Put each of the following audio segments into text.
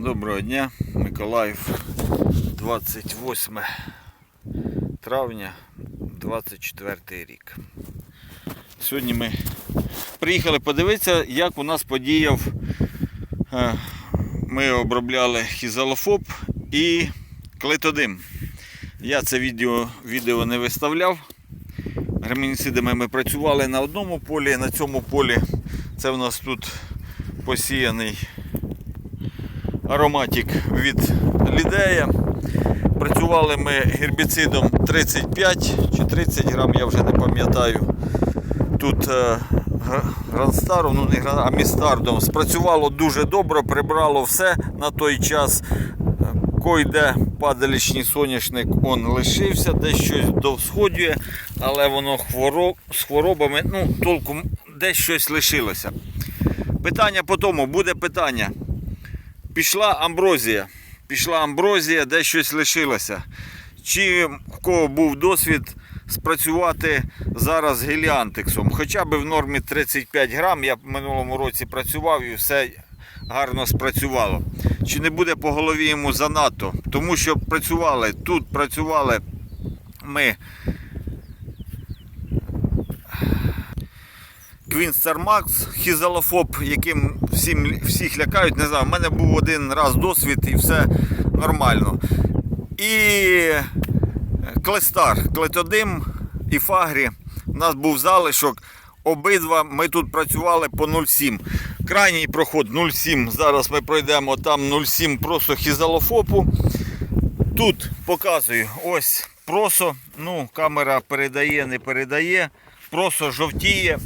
Доброго дня, Миколаїв, 28 травня 24 рік. Сьогодні ми приїхали подивитися, як у нас подіяв. е, Ми обробляли хізалофоб і клетодим. Я це відео, відео не виставляв. Гермініцидами ми працювали на одному полі, на цьому полі це в нас тут посіяний ароматик від Лідея. Працювали ми гербіцидом 35 чи 30 грам, я вже не пам'ятаю. Тут е, гра- гранстаром, ну не гран, а містардом. Спрацювало дуже добре, прибрало все на той час. Койде падалічний соняшник он лишився, десь щось довсходює, але воно хворо, з хворобами, ну, толком десь щось лишилося. Питання по тому, буде питання. Пішла амброзія. Пішла амброзія, де щось лишилося. Чи в кого був досвід спрацювати зараз геліантексом? Хоча б в нормі 35 грам. Я в минулому році працював і все гарно спрацювало. Чи не буде по голові йому занадто? Тому що працювали, тут працювали ми Квінстер Макс, хізалофоб, яким всім, всіх лякають. Не знаю, в мене був один раз досвід і все нормально. І Клестар, Клетодим і Фагрі. У нас був залишок. Обидва ми тут працювали по 0,7. Крайній проход 0,7. Зараз ми пройдемо там 0,7 просто хізалофопу. Тут показую ось просо. Ну, камера передає, не передає. Просо жовтіє.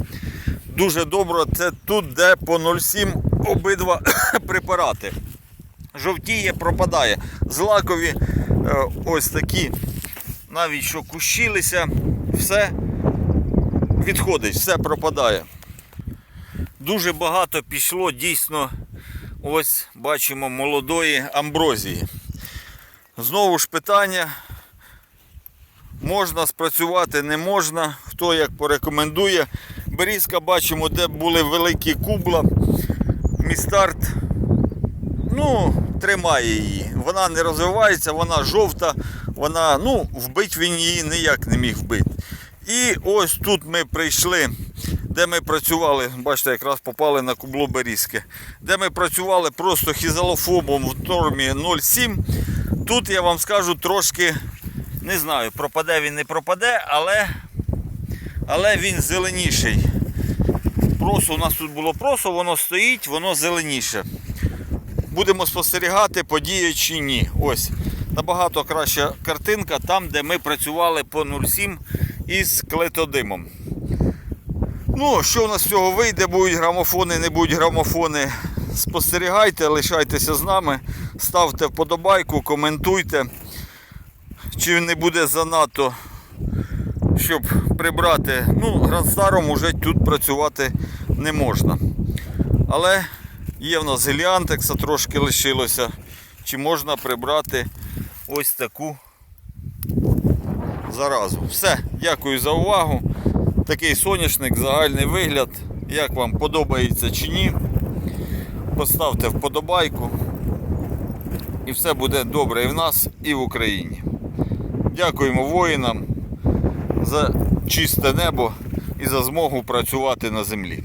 Дуже добре. Це тут, де по 0,7 обидва препарати. Жовтіє, пропадає. Злакові е, ось такі, навіть що кущилися, все відходить, все пропадає. Дуже багато пішло дійсно, ось бачимо, молодої амброзії. Знову ж питання. Можна спрацювати, не можна, хто як порекомендує. Берізка бачимо, де були великі кубла. Містарт ну, тримає її. Вона не розвивається, вона жовта, вона, ну, вбить він її ніяк не міг вбити. І ось тут ми прийшли, де ми працювали, бачите, якраз попали на кубло берізки, де ми працювали просто хізалофобом в нормі 0,7. Тут я вам скажу трошки, не знаю, пропаде він, не пропаде, але, але він зеленіший. Просо, у нас тут було просо, воно стоїть, воно зеленіше. Будемо спостерігати, подіє чи ні. Ось. Набагато краща картинка там, де ми працювали по 0,7 із клетодимом. Ну, що у нас з цього вийде, будуть грамофони, не будуть грамофони. Спостерігайте, лишайтеся з нами, ставте вподобайку, коментуйте. Чи не буде занадто, щоб прибрати. Ну, гранстаром уже тут працювати не можна. Але є в нас геліантекса трошки лишилося. Чи можна прибрати ось таку заразу. Все, дякую за увагу. Такий соняшник, загальний вигляд. Як вам подобається чи ні. Поставте вподобайку. І все буде добре і в нас, і в Україні. Дякуємо воїнам за чисте небо і за змогу працювати на землі.